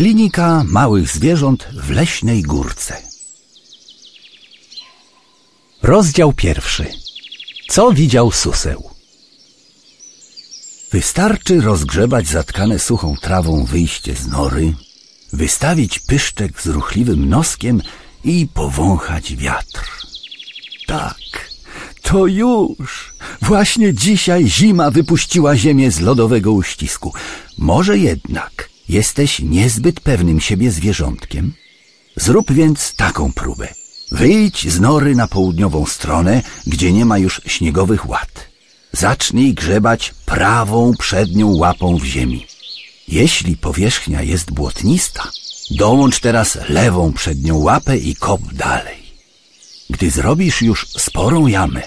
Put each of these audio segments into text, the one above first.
Klinika małych zwierząt w leśnej górce. Rozdział pierwszy. Co widział suseł? Wystarczy rozgrzebać zatkane suchą trawą wyjście z nory, wystawić pyszczek z ruchliwym noskiem i powąchać wiatr. Tak, to już. Właśnie dzisiaj zima wypuściła ziemię z lodowego uścisku. Może jednak jesteś niezbyt pewnym siebie zwierzątkiem? Zrób więc taką próbę. Wyjdź z nory na południową stronę, gdzie nie ma już śniegowych łat. Zacznij grzebać prawą przednią łapą w ziemi. Jeśli powierzchnia jest błotnista, dołącz teraz lewą przednią łapę i kop dalej. Gdy zrobisz już sporą jamę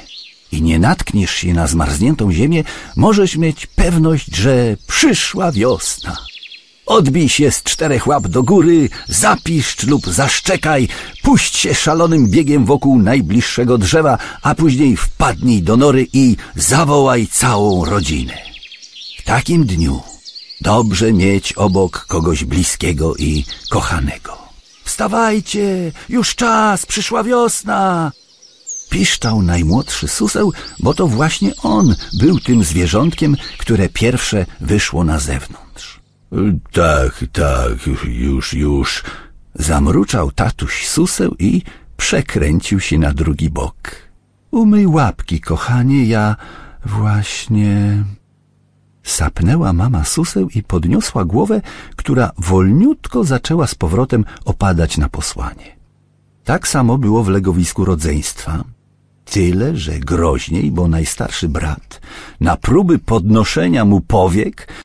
i nie natkniesz się na zmarzniętą ziemię, możesz mieć pewność, że przyszła wiosna. Odbij się z czterech łap do góry, zapiszcz lub zaszczekaj, puść się szalonym biegiem wokół najbliższego drzewa, a później wpadnij do nory i zawołaj całą rodzinę. W takim dniu dobrze mieć obok kogoś bliskiego i kochanego. Wstawajcie, już czas, przyszła wiosna. Piszczał najmłodszy suseł, bo to właśnie on był tym zwierzątkiem, które pierwsze wyszło na zewnątrz. Tak, tak, już, już. Zamruczał tatuś suseł i przekręcił się na drugi bok. Umyj łapki, kochanie, ja właśnie... Sapnęła mama suseł i podniosła głowę, która wolniutko zaczęła z powrotem opadać na posłanie. Tak samo było w legowisku rodzeństwa, tyle, że groźniej, bo najstarszy brat na próby podnoszenia mu powiek